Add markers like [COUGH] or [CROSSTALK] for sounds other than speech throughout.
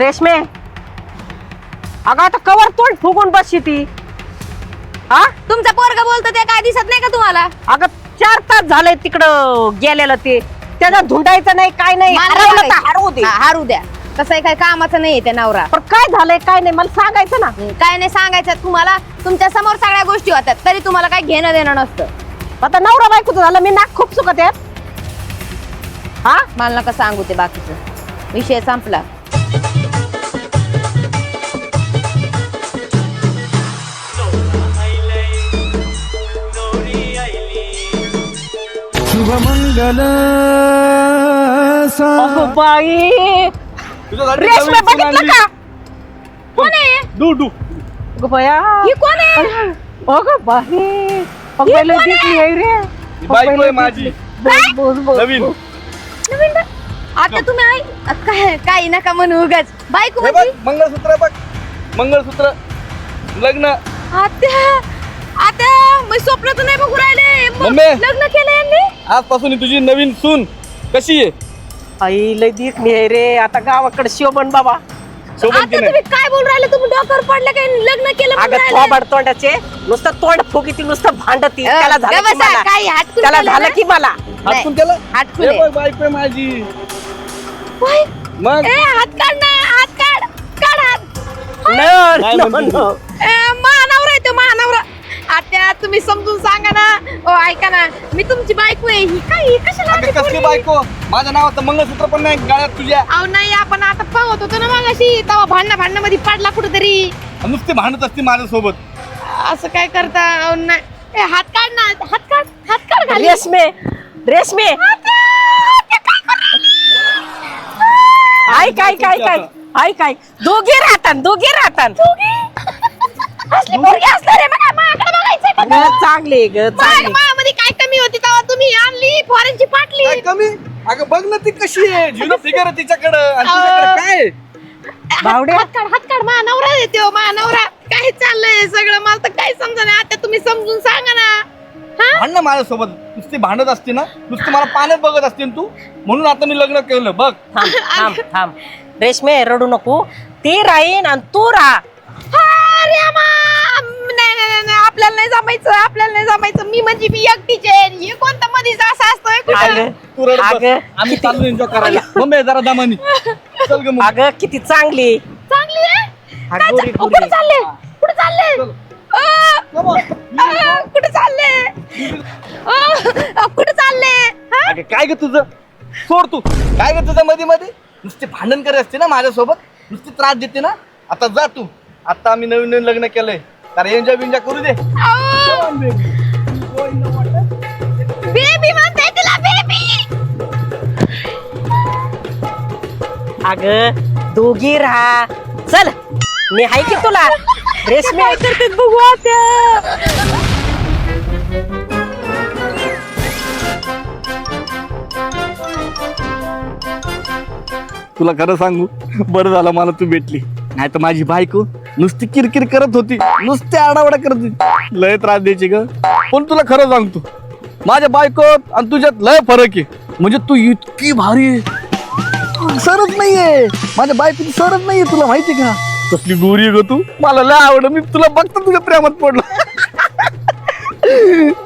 रेशमे. अगं आता कवर तोंड फुगून बसशी ती. हा? तुमचा पोरगा बोलतो ते काय दिसत नाही का तुम्हाला? अगं चार तास झालंय तिकडं गेलेलं ते. त्याला धुंडायचं नाही काय नाही. मला हरवलं तर बघायचं. हरवू दे. हा, हारू द्या. कसं काय कामाचं नाही ते नवरा. पण काय झालंय काय नाही मला सांगायचं ना. काय नाही सांगायचं तुम्हाला. तुमच्यासमोर सगळ्या गोष्टी होतात तरी तुम्हाला काय घेणं देणं नसतं. आता नवरा बायकोचं झालं मी नाक खूप चुकत आहे हा? मला नका सांगू ते बाकीचं. विषय संपला. अगं बाई. रेशमे बघितलं का? कोण आहे? डू डू. अगं बया. ही कोण आहे? अगं बाई. अगं कोण आहे? दिसली आहे? रे. ही बायको आहे माझी? बोल, बोल, बोल. नवीन. नवीन बा- आता तुम्ही आई आ, काय काही नका म्हणू उगाच. बायको हे बघ म्हणजे मंगळसूत्र बघ. मंगळसूत्र. लग्न. आता मी स्वप्न तर नाही बघू राहिले. मम्मी. लग्न केलं यांनी? आजपासून ही तुझी नवीन सून कशी आहे? आई लय दिसली आहे रे. आता गावाकडे शोभन बाबा. आता नाही? तुम्ही काय बोल राहिले? तुम्ही डोक्यावर पडले काय लग्न केलं म्हणून अगं राहिले? थोबाड तोंडाचे. नुसतं तोंड फुगीती नुसतं भांडती. अ, त्याला झालं की बसा, मला. काही हाटकून त्याला केलं झालं ना? की मला. हातून केलं? हाटकून हे आहे. बघ बायको आहे माझी. मग? ए हात काढ ना. हात काढ. काढ हात. न, काय न, म्हणते? न. ए, महानवरा आहे तो महानवरा आता तुम्ही समजून सांगा ना. ओ ऐका ना. मी तुमची बायको आहे. ही काय ही कशाला आली कसली पोरगी? बायको? माझ्या नावाचं मंगळसूत्र पण नाही गाळ्यात तुझ्या. अहो नाही आपण आता पाहत होतो ना मागाशी. तेव्हा भांडणा भांडणा मध्ये पडला कुठेतरी. नुसती भांडत असते माझ्यासोबत. असं काय करता? अहो नाही. ए, हात काढ ना. हात काढ. हात काढ घाली. रेशमे. रेशमे. आता? आई काय काय काय आई काय दोघे राहतात दोघे राहतात. असली पोरगी असणार आहे बघा. अगं, चांगले ग चांगले काय कमी होती तेव्हा तुम्ही आणली? फॉरेनची पाटली. काय कमी? अगं बघ ना ती कशी आहे. झिरो फिगर आहे तिच्याकडं. आणि तुझ्याकडं काय आहे? बावड्या? हात काढ हात काढ मा नवरा देतो मा नवरा. काय चाललंय सगळं? मला तर काय समजा नाही आता तुम्ही समजून सांगा ना. हा? भांड ना माझ्यासोबत. नुसती भांडत असते ना? नुसती मला पाण्यात बघत असते ना तू? म्हणून आता मी लग्न केलं. बघ. थांब थांब थांब. रेशमे रडू नको. ती राहीन आणि तू राहा अरे आम्हा! नाही नाही नाही, नाही आपल्याला नाही जमायचं आपल्याला नाही जमायचं. मी म्हणजे मी एकटीच आहे. हे कोणता मध्ये असं असतोय कुठं? अगं, तू रडत बस. अगं, आम्ही चाललो एन्जॉय करायला. मम्मी जरा दमानी चल ग मग. अगं किती चांगली. चांगली आहे? हा, काय गोरी, चा- गोरी. कुठं चालले? कुठं चालले? चल. अ, Come on. अ, कुठं चालले? कुठं चालले? हा? अगं काय ग तुझं? सोड तू. काय ग तुझं मध्ये मध्ये नुसते भांडण करत असते ना माझ्यासोबत. नुसती त्रास देते ना. आता जा तू. आता आम्ही नवीन नवीन लग्न केलंय. तर एन्जॉय बिन्जॉय करू दे. बेबी म्हणते तिला बेबी! अगं दोघी राहा. चल मी आहे की तुला? रेशमे काय करते बघू आता. तुला खरं सांगू बरं झालं मला तू भेटली. नाही तर माझी बायको नुसती किरकिर करत होती. नुसती आडावडा करत होती. लय त्रास द्यायची ग. पण तुला खरं सांगतो माझ्या बायकोत आणि तुझ्यात लय फरक आहे. म्हणजे तू इतकी भारी सरच नाहीये. माझ्या बायकोची सरच नाहीये तुला माहिती का? कसली गोरी आहे ग तू. मला लय आवड मी तुला बघतो तुझ्या प्रेमात पडलो.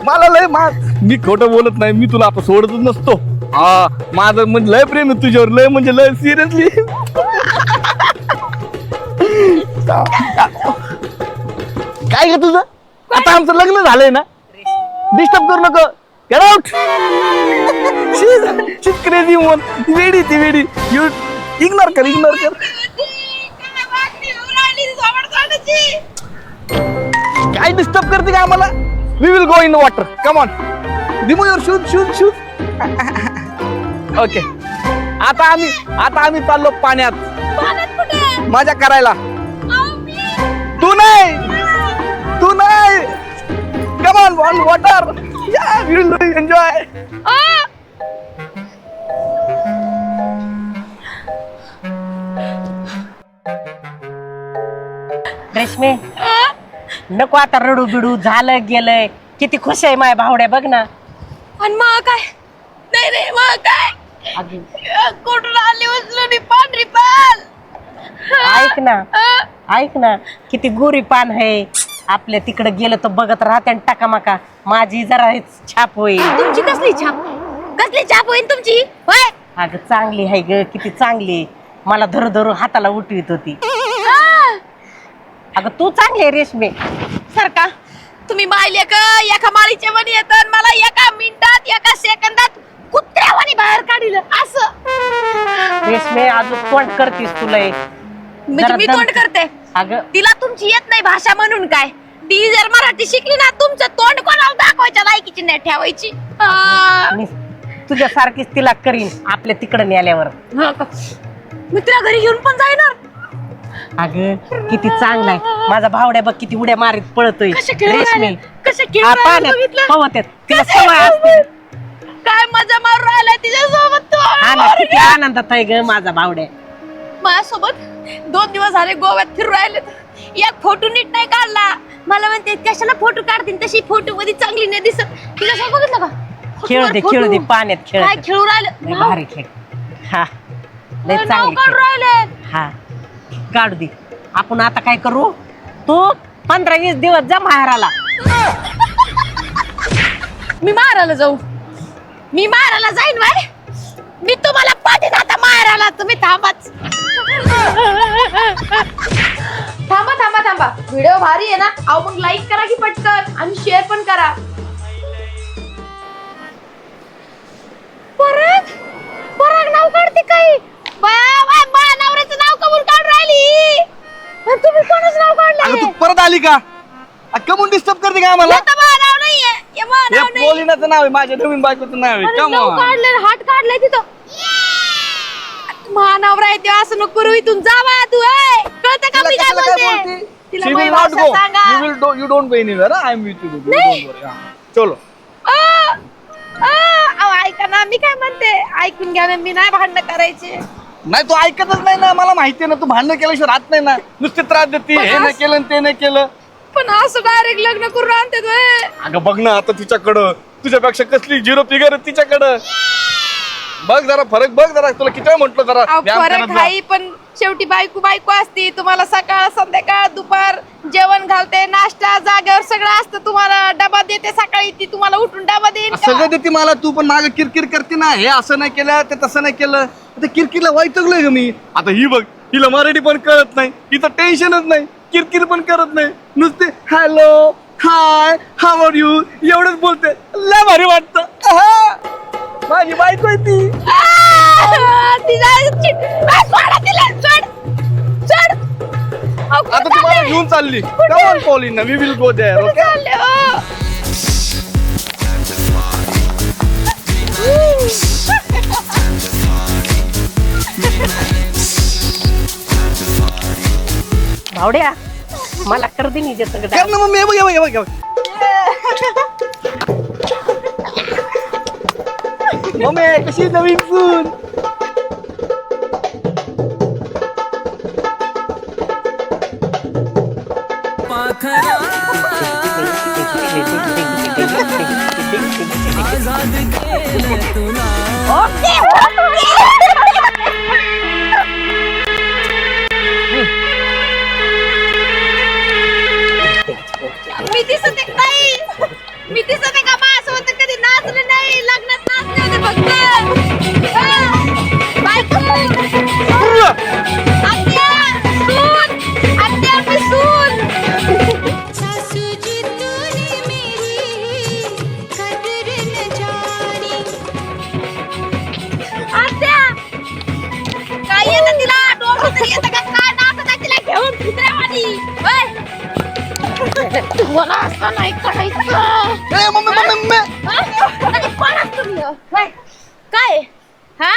मला लय मा मी खोटं बोलत नाही. मी तुला आता सोडतच नसतो. हा माझं म्हणजे लय प्रेम आहे तुझ्यावर. लय म्हणजे लय सिरियसली काय ग तुझं? आता आमचं लग्न झालंय ना? डिस्टर्ब करू नको. गेट आउट क्रेझी मोन वेडी ती वेडी यू इग्नोर कर इग्नोर कर. काय डिस्टर्ब करते का आम्हाला? We will go in water come on remove your shoes shoes shoes okay आता आम्ही आता आम्ही चाललो पाण्यात. मजा करायला. नाही. तू नाही. कम ऑन वॉटर या विल एन्जॉय रेशमे नको आता रडू बिडू झालं गेलंय. किती खुश आहे माय भावड्या बघ ना. आणि मग काय? नाही रे मग काय? अगं. कुठून आली उचलून ही पांढरी पाल ऐक ना. ऐक ना किती गोरी पान आहे. आपल्या तिकडे गेलं तर बघत राहते आणि टाकामाका माझी जरा छाप होईल. तुमची कसली छाप? कसली छाप होईल तुमची? होय? अगं चांगली आहे ग किती चांगली. मला धरू धरू हाताला उठवीत होती. अगं तू चांगली आहे रेशमे. सारखा तुम्ही माहिले का? एका माळीच्या वणी येतात मला एका मिनिटात एका सेकंदात कुत्र्यावानी बाहेर काढिलं. असं. रेशमे अजून तोंड करतीस तुला हे. म्हणजे जरा मी दम- तोंड करते. अगं. तिला तुमची येत नाही भाषा म्हणून काय? ती जर मराठी शिकली ना तुमचं तोंड कोणाला दाखवायच्या लायकीची नाही ठेवायची. मी तुझ्यासारखीच तिला करीन आपल्या तिकडे नेल्यावर. हा का? मी तुला घरी घेऊन पण जाईणार अगं किती चांगला आहे. माझा भावड्या बघ किती उड्या मारीत पळतोय. कशा रेशमी. हा, पाण्यात तिला सवय असते. काय मजा मारून राहिलाय तिच्यासोबत तो? हा ना किती आनंदात आहे ग माझा भावड्या. माझ्यासोबत दोन दिवस झाले गोव्यात फिरून राहिले एक फोटो नीट नाही काढला. मला म्हणते कशाला फोटो काढतील तशी फोटो मध्ये चांगली नाही दिसत. तिला सांग बघितलं का? खेळू दे खेळू दे. पाण्यात खेळ. काय खेळू राहिले? भारी खेळ. हा. लय नाव चांगली काढून खेळ. राहिले हा. काढू दे. आपण आता काय करू? तू पंधरा वीस दिवस जा माहेराला. मी मारायला जाऊ. मी मारायला जाईन बाय मी तुम्हाला पाठीन आता मारायला तुम्ही थांबाच. थांबा थांबा थांबा. व्हिडिओ भारी आहे ना? अहो मग लाईक करा की पटकन आणि शेअर पण करा. परत परत नाव काढते काही. नवऱ्याचं नाव कबूल काढून राहिली. तुम्ही कोणाचं नाव अगं तू काढलं परत आली का? कमून डिस्टर्ब करते का आम्हाला? नाव नाहीये हे माझं हे नाव नाही पोलिनाचं नाव आहे माझ्या नवीन बायकोचं नाव आहे. अरे Come नाव on. काढलंय हात काढलाय तिथं. महानवरा आहे तेव्हा असं नको करू इथून जा बाया तू ए. कळतं का मी काय बोलते? तिला भाषा. सांगा you. You don't worry, हा. चलो आ, आ, अहो, ऐका ना मी काय म्हणते ऐकून घ्या ना मी नाही भांडणं करायचे नाही तू ऐकतच नाही ना मला माहितीये ना तू भांडण केल्याशिवाय राहत नाही ना नुसते त्रास देते हे नाही केलं आणि ते नाही केलं पण असं डायरेक्ट लग्न करून आणते तू, ए. अगं बघ ना आता तिच्याकडं तुझ्यापेक्षा कसली झिरो फिगर आहे तिच्याकडं बघ जरा फरक बघ जरा तुला किती वेळा म्हंटल जरा. अहो, व्यायाम फरक करत जा. पण शेवटी बायको बायको असते. तुम्हाला सकाळ संध्याकाळ दुपार जेवण घालते नाश्ता जागेवर सगळं असतं तुम्हाला. डबा देते सकाळी ती तुम्हाला उठून डबा देईन सगळं देते मला तू पण माग किरकिर करते ना. हे असं नाही केलं ते तसं नाही केलं. आता किरकिरला वैतगलोय ग मी. आता ही बघ हिला मराठी पण कळत नाही. हिचं टेन्शनच नाही. किरकिर पण करत नाही. नुसते hello hi how are you एवढंच बोलते. लय भारी वाटत. माझी बायको आहे ती. आता ती मला चालले? घेऊन चालली. Come on Pauline we will go there okay? भावड्या मला कर दे निजे सगळं. कर ना मम्मी. हे बघ हे बघ हे बघ हे बघ. [LAUGHS] मम्मी कशी नवीन सून तुला. हा?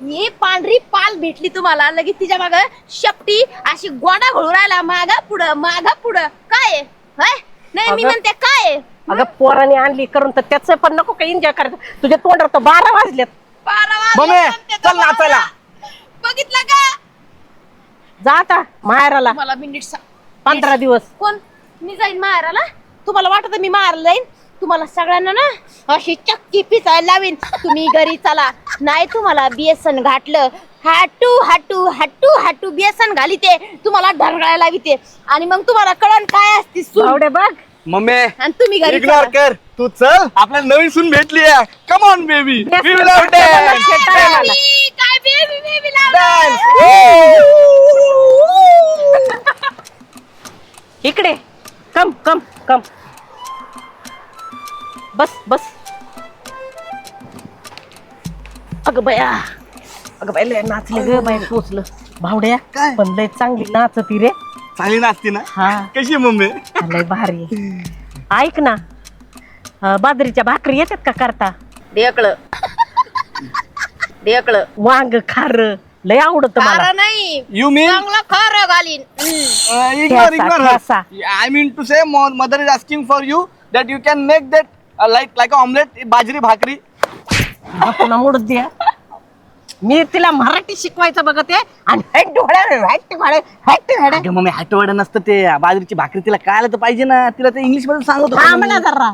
ही पांढरी पाल भेटली तुम्हाला. लगेच तिच्या माग शपटी अशी गोडा घोळू राहिला मागा पुढं मागा पुढं. काय होय? नाही मी अगं. म्हणते काय अगं पोराने आणली करून तर त्याचं पण नको काही एन्जॉय करायचं? तुझ्या तोंडावर तर बारा वाजलेत. बारा वाजले मम्मी, म्हणते तो चल नाचायला. बघितलं का? जा आता माहेराला. मला मिनिट पंधरा दिवस. कोण? मी जाईन माहेराला? तुम्हाला वाटत मी माहेराला जाईन तुम्हाला सगळ्यांना ना अशी चक्की पिसायला लावीन. तुम्ही घरी चला. नाही तुम्हाला बेसन घातलं. हाटू हाटू हाटू हाटू बेसन घालीते. तुम्हाला ढरगळायला लाविते. आणि मग तुम्हाला कळण काय असते. भावडे बघ. मम्मी आणि तुम्ही घरी इग्नोर चला. कर. तू चल. आपल्याला नवीन सून भेटली कम ऑन बेबी Yes, काय लावलं [LAUGHS] इकडे. कम कम कम बस बस अगं बया. अगं बाई लय नाचले ग बाई पोचलं. भावड्या काय? पण लय चांगली नाचती रे. चांगली नाचते ना? हा. कशी आहे मम्मी? लय भारी ऐक ना. अं, बाजरीच्या भाकरी येतात का करता? ढेकळं. ढेकळं. वांग खार. लय आवडत मला. खारं नाही. यू मीन चांगलं खारं घालीन. Ignore ignore. I mean to say mother is asking for you that you can make that like like omelette बाजरी भाकरी. द्या मी तिला मराठी शिकवायचं बघत आहे आणि हेट डोळ्याने हेट डोळे, हेट डोळे. अगं मम्मी हटवड नसतं ते. बाजरीची भाकरी तिला कळायला तर पाहिजे ना. तिला ते इंग्लिशमध्ये सांगत होतो जरा.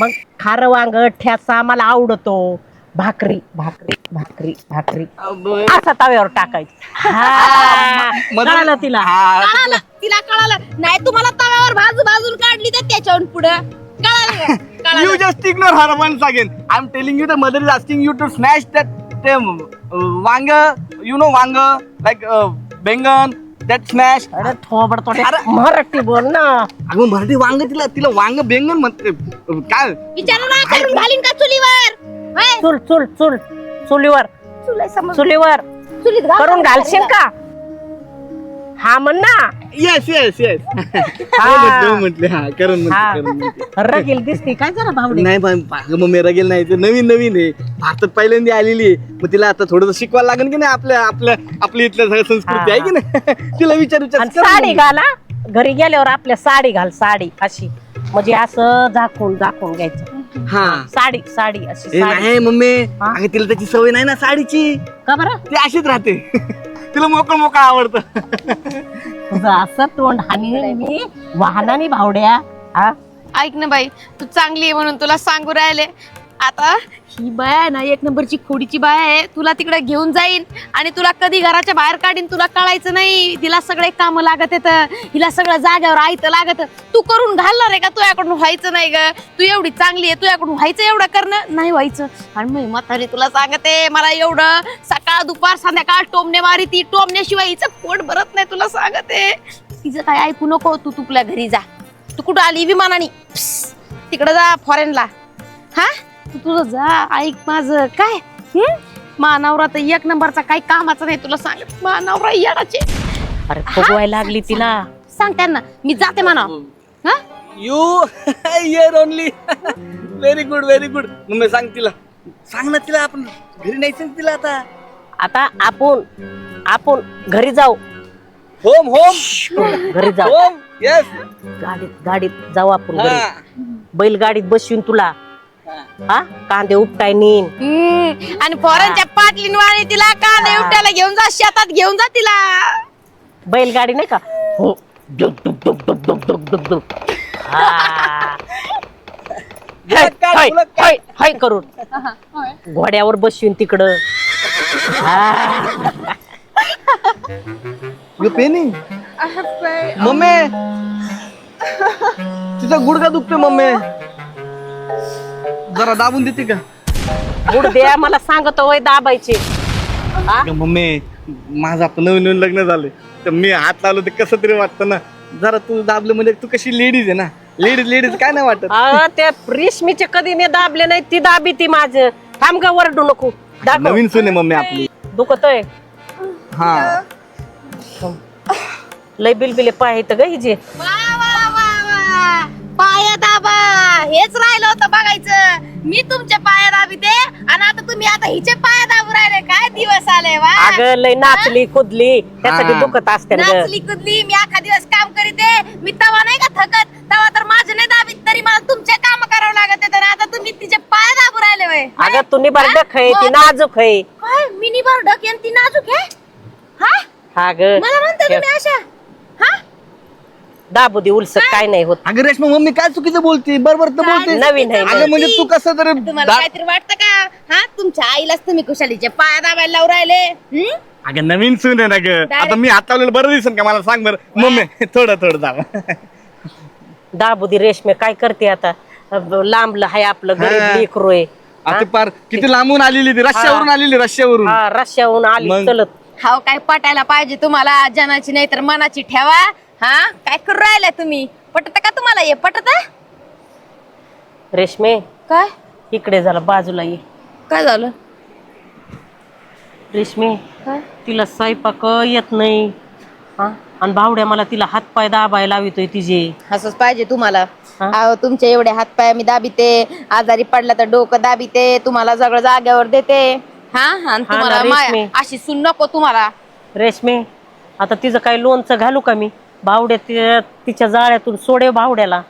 मग खार वांग ठ्याचा मला आवडतो. भाकरी भाकरी भाकरी भाकरी. अबे. असा तव्यावर टाकायचं. हा. [LAUGHS] कळालं तिला? हा, कळालं. तिला कळालं. नाही तुम्हाला तव्यावर भाजू भाजून काढली तर त्याच्याहून पुढं. You just ignore her once again. I'm telling you, the mother is asking you to smash that uh, wanga, you know wanga, like uh, bengan, that smash. अरे थोबड तोडे अरे. मराठी बोल ना अगं मराठी वांग तिला तिला वांग बेंगन म्हणते अं, काय विचारा ना करून घालीन का चुलीवर होय? चुल चुल चुल चुलीवर चुलय समज चुलीवर चुलीत घाल. करून घालशील का हा म्हण ना येस येस येस. म्हटले हा करून हा. म्हणते, म्हणते. रगेल दिसते. काय जरा भावडी? नाही पण अगं मग मेरा गेल नाही. ते नवीन नवीन आहे. भारतात पहिल्यांदा आलेली आहे. मग तिला आता थोडस शिकवायला लागेल की नाही आपल्या आपल्या आपली इथल्या सगळ्या संस्कृती आहे की नाही? [LAUGHS] तिला विचार विचार. आणि कर साडी मग. घाला. घरी गेल्यावर आपल्या साडी घाल साडी अशी. म्हणजे असं झाकून झाकून घ्यायचं. हा. साडी साडी अशी ए साडी. नाही मम्मी. हा? अगं तिला त्याची सवय नाही ना साडीची? का बरं? ती अशीच राहते. [LAUGHS] तिला मोकळ मोकळ आवडतं. तुझं असं तोंड हानी मी. वाहनाने भावड्या. हा? ऐक ना बाई तू चांगली आहे म्हणून तुला सांगू राहिले. आता ही बाय आहे ना एक नंबरची खोडीची बाय आहे. तुला तिकडे घेऊन जाईन आणि तुला कधी घराच्या बाहेर काढीन तुला कळायचं नाही. तिला सगळे काम लागत येत हिला सगळं जाग्यावर आयतं लागत तू करून घालणार आहे का? तुझ्याकडून व्हायचं नाही ग. तू एवढी चांगली आहे तुझ्याकडून व्हायचं एवढं करणं? नाही व्हायचं. आणि मी म्हातारी तुला सांगते मला एवढं सकाळ दुपार संध्याकाळ टोमणे मारी ती टोमण्याशिवाय हिचं पोट भरत नाही तुला सांगते. तिचं काय ऐकू नको तू तुपल्या घरी जा. तू कुठं आली विमानाने? तिकडे जा फॉरेनला हा? तू तुझं जा ऐक माझ. काय? हं? मानवरा तर एक नंबरचा काही कामाचा नाही तुला सांग मानवरा येडाचे. अरे फुगवायला लागली तिला. सांग त्यांना. मी जाते म्हणा हा? You here only very good very good mummy सांग तिला. सांग ना तिला आपण घरी न्यायचं ना तिला आता. आता आपण आपण घरी जाऊ. Home home. घरी जाऊ. होम येस गाडीत गाडीत जाऊ आपण घरी. बैलगाडीत बसवीन तुला. हा. कांदे उपटाय नेईन हम्म. आणि फॉरेनच्या पाटलीन वाणी तिला कांदे उपट्याला घेऊन जा शेतात घेऊन जा तिला. बैलगाडी नाही का? हो. डुक, डुक, डुक, डुक, डुक, डुक, डुक, डुक. हा. हाय, काढ, हाय, तुला काढ. हाय, हाय करून. घोड्यावर बसवीन तिकडं. यू पेनी मम्मी तिचा गुडघा दुखतोय मम्मी. जरा दाबून देते का? गुड द्या मला सांगतो वय दाबायचे. हा? अगं मम्मी माझं आता नवीन नवीन लग्न झालं तर मी हात लावलो ते कसं तरी वाटतं ना. जरा तू दाबलं म्हणजे तू कशी लेडीज आहे ना? लेडीज लेडीज काय नाही वाटत. त्या रेशमीचे कधी मी दाबले नाही ती दाबी ती माझ. थांब का वरडू नको. दाखव. नवीन सून आहे मम्मी आपली. दुखतोय. हा. लय बिलबिले पाय ग हिजे वा वा वा वा. पाया दाबा. हेच राहिलं होतं बघायचं. मी तुमचे पाया दाबीते आणि आता तुम्ही आता हिचे पाया दाबू राहिले. काय दिवस आले वा. अगं लय नाचली कुदली. त्यासाठी हा. दुखत असते ना ग. नाचली कुदली. मी अख्खा दिवस काम करीते. मी तवा नाही का थकत? तवा तर माझं नाही दाबीत. तरी मला तुमचे काम करावं लागत येतं आता तुम्ही तिचे पाय दाबू राहिले वय. अगं तू निबार आहे ती नाजूक आहे. काय? मिनी बार ढकेन ती नाजूक आहे? हा? हा ग. मला म्हणते तुम्ही अशा? हा? दाबू दे उलस काय नाही होत. अगं रेश्मा मम्मी काय चुकीचं बोलते? बरोबर तर बोलते? नवीन आहे, अगं नवीन. म्हणजे तू कसं तरी तुम्हाला दा- काहीतरी वाटतं का? हा तुमच्या आईलाच तुम्ही कुशालीचे पाय दाबायला लावून राहिले. हं? अगं नवीन सून आहे ना ग. आता मी हात लावलेलं बरं दिसेल का मला? सांग बरं. मम्मी थोडं थोडं दाब दाबू दे रेशमे काय करते आता? लांबलं हाय आपलं गरीब हा. लेकरू आहे. आता पार किती लांबून आलेली ती? रश्यावरून आलेली रश्यावरून हा रश्याहून आली मग? चलत. हाव काय पटायला पाहिजे तुम्हाला? जनाची नाही तर मनाची ठेवा. हा? काय करू राहिला तुम्ही? पटत का तुम्हाला हे? पटत? रेशमे. काय? इकडे झाला बाजूला ये. काय झालं? रेशमे काय? तिला स्वयंपाक येत नाही. हा? आणि भावड्या मला तिला हात पाय दाबायला लावितोय तिचे. असंच पाहिजे तुम्हाला. हा? अहो तुमचे एवढे हातपाय मी दाबिते. आजारी पडला तर डोकं दाबिते. तुम्हाला सगळं जाग्यावर देते. हा? आणि ना, तुम्हाला माया-. अशी सुन नको तुम्हाला. रेशमे आता तिचं काय लोणचं घालू का मी? भावड्या ति- तिच्या जाळ्यातून सोडे भावड्याला.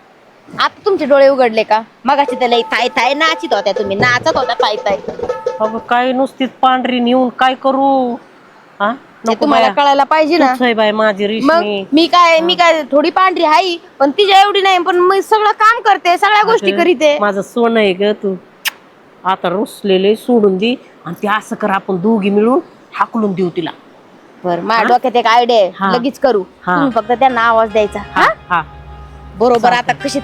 आता तुमचे डोळे उघडले का? मगाशी त्याला थाय थाय नाचित होत्या तुम्ही. नाचत होत्या थाय थाय. अगं काय नुसतीच पांढरी नेऊन काय करू? हा नको तुम्हाला बाया. कळायला पाहिजे ना. तूच आहे माझी मग रेशमी मी काय मी काय थोडी पांढरी आहे? पण तिच्या एवढी नाही पण मी सगळं काम करते सगळ्या गोष्टी करीते. माझं सोनं आहे ग तू. आता रुसलेले सोडून दे आणि ते असं कर आपण दोघी मिळून हाकलून देऊ तिला. बर माझ्या डोक्यात एक आयडिया आहे. लगेच करू. हा. तुम्ही फक्त त्यांना आवाज द्यायचा. हा हा? बरोबर आता कशी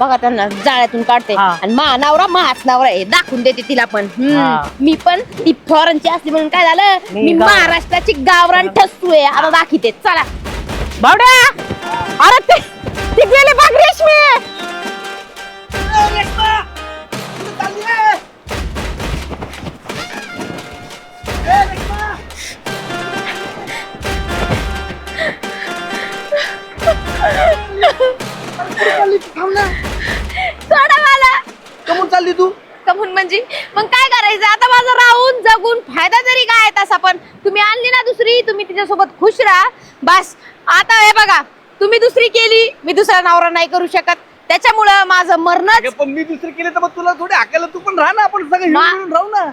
बघा त्यांना जाळ्यातून काढते. हा. आणि मा नवरा माच नवरा आहे. दाखवून देते तिला पण. हम्म. हा. मी पण ती फॉरनची असली म्हणून काय झालं? मी मी गाव- महाराष्ट्राची गावरान ठसू आहे आता दाखवते. चला. भावड्या अरे ते ते गेले बघ रेशमी! सोडा मला. कमून चालली तू? कमून म्हणजे? मग काय करायचं? आता माझं राहून जगून फायदा तरी काय तसा? पण तुम्ही आणली ना दुसरी तुम्ही तिच्यासोबत खुश राहा. बस. आता हे बघा तुम्ही दुसरी केली मी दुसरा नवरा नाही करू शकत. त्याच्यामुळं माझं मरणच अगं, पण मी दुसरी केली तर मग तुला थोडी हाकायला तू पण राहा ना आपण सगळं मा- मिळून राहू ना.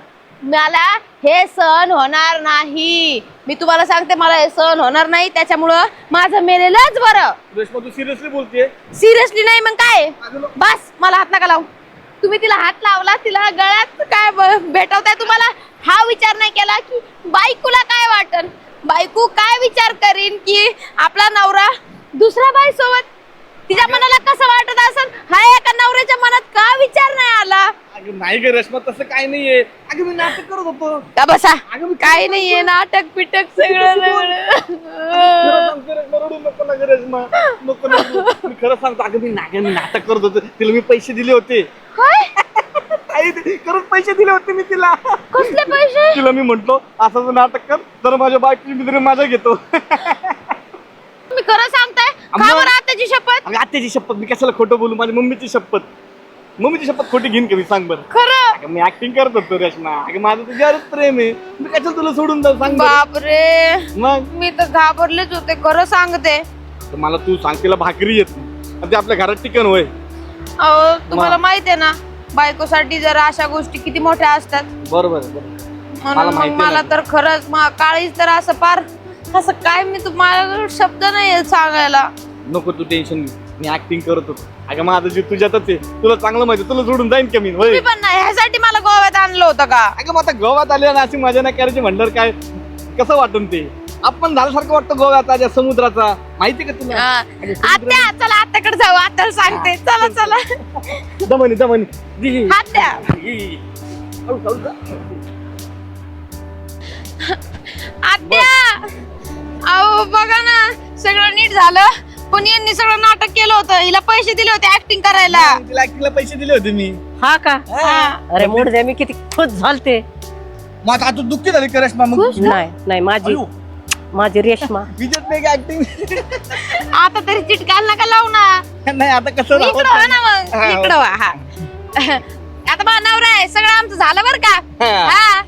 मला हे सहन होणार नाही. मी तुम्हाला सांगते मला हे सहन होणार नाही. त्याच्यामुळं माझं मेलेलंच बरं. रेश्मा तू सिरियसली बोलतेय? सिरियसली नाही मग काय? बस मला हात नका लावू. तुम्ही तिला हात लावला तिला गळ्यात काय ब- भेटवताय तुम्हाला? हा विचार नाही केला की बायकोला काय वाटन? बायको काय विचार करीन की आपला नवरा दुसऱ्या बाई सोबत तिच्या मनाला कसं वाटत असेल? हा एका नवऱ्याच्या मनात का विचार नाही आला? अगं नाही ग रेश्मा तसं काय नाहीये. अगं मी नाटक करत होतो. का बसा? अगं मी काय नाहीये नाटक पिटक सगळं. खरं सांगतो रेश्मा, रडू नको ना ग रेश्मा. नको ना रडू. मी खरं सांगतो अगं मी नाग मी नाटक करत होतो. तिला मी पैसे दिले होते. काय आई, खरंच पैसे दिले होते मी तिला. कसले पैसे? तिला मी म्हंटलो असं नाटक कर तर माझ्या बायकोची मी तरी माझा घेतो. तुम्ही खरं अम्मा. का बरं आताची शपथ? अगं आत्याची शपथ मी कशाला खोटं बोलू? माझी मम्मीची शपथ. मम्मीची शपथ खोटी घेईन का मी? सांग बरं. खरं? अगं मी ऍक्टिंग करत होतो रेश्मा. अगं माझं तुझ्यावरच प्रेम आहे. मी कशाला तुला सोडून जाऊ? सांग बरं. बापरे. मग? मी तर घाबरलेच होते. खरं सांगते. तर मला तू सांग तिला भाकरी येत नाही. आणि ते आपल्या घरात टिकन होय. अहो तुम्हाला माहीत आहे ना बायकोसाठी जर अशा गोष्टी किती मोठ्या असतात. बरोबर मला मग माहिती मला नाही. तर खरंच मा- काळीच तर असं फार असं काय मी तुम्हाला शब्द नाही सांगायला. नको तू टेन्शन मी ऍक्टिंग करत होतो. अगं माझं जीव तुझ्यातच आहे तुला चांगलं माहिती तुला सोडून जाईन का मी? होय. पण नाही ह्यासाठी मला गोव्यात आणलं होतं का? अगं मग आता गोव्यात आले ना अशी मजा नाही करायची म्हणल्यावर काय? कसं वाटून ते? आपण झाल्यासारखं वाटतं गोव्याचा त्या समुद्राचा. माहिती का तुला? हा. आत्या चला आत्याकडे जाऊ. आत्याला सांगते. चला चला. दमनी दमनी. हळू, हळू जा. आत्या. बघा ना सगळं नीट झालं. पण यांनी सगळं नाटक केलं होतं. हिला पैसे दिले होते ऍक्टिंग करायला. तिला पैसे दिले होते मी. हा का? हा. अरे मोड द्या मी किती खुश झालते. मग आता तू दुःखी झाली करेश मग नाही नाही माझी अयो. माझी रेशमा. [LAUGHS] विजत नाही का ऍक्टिंग आता तरी चिटकाल नका लावू ना. नाही आता कसं इकडं व्हा ना मग हा, हो. इकडं व्हा हा. आता बा नवरा आहे सगळं आमचं झालं बरं का? हा. हा.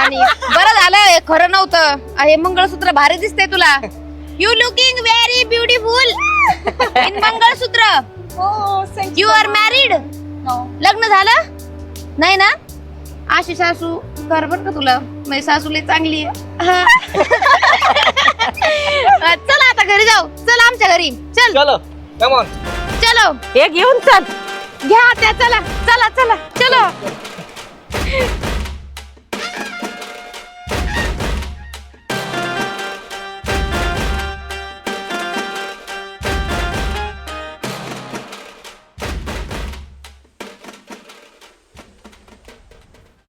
आणि बरं झालं हे खरं नव्हतं. हे मंगळसूत्र भारी दिसते तुला. You looking very beautiful in mangalsutra. You are married लग्न झालं? नाही ना? अशी सासू कर बर का तुला. माझी सासू लई चांगली आहे. हा. [LAUGHS] चला आता घरी जाऊ. चल आमच्या घरी. चल. चल चलो. हे घेऊन चल. घ्या त्या चला चला चला चलो.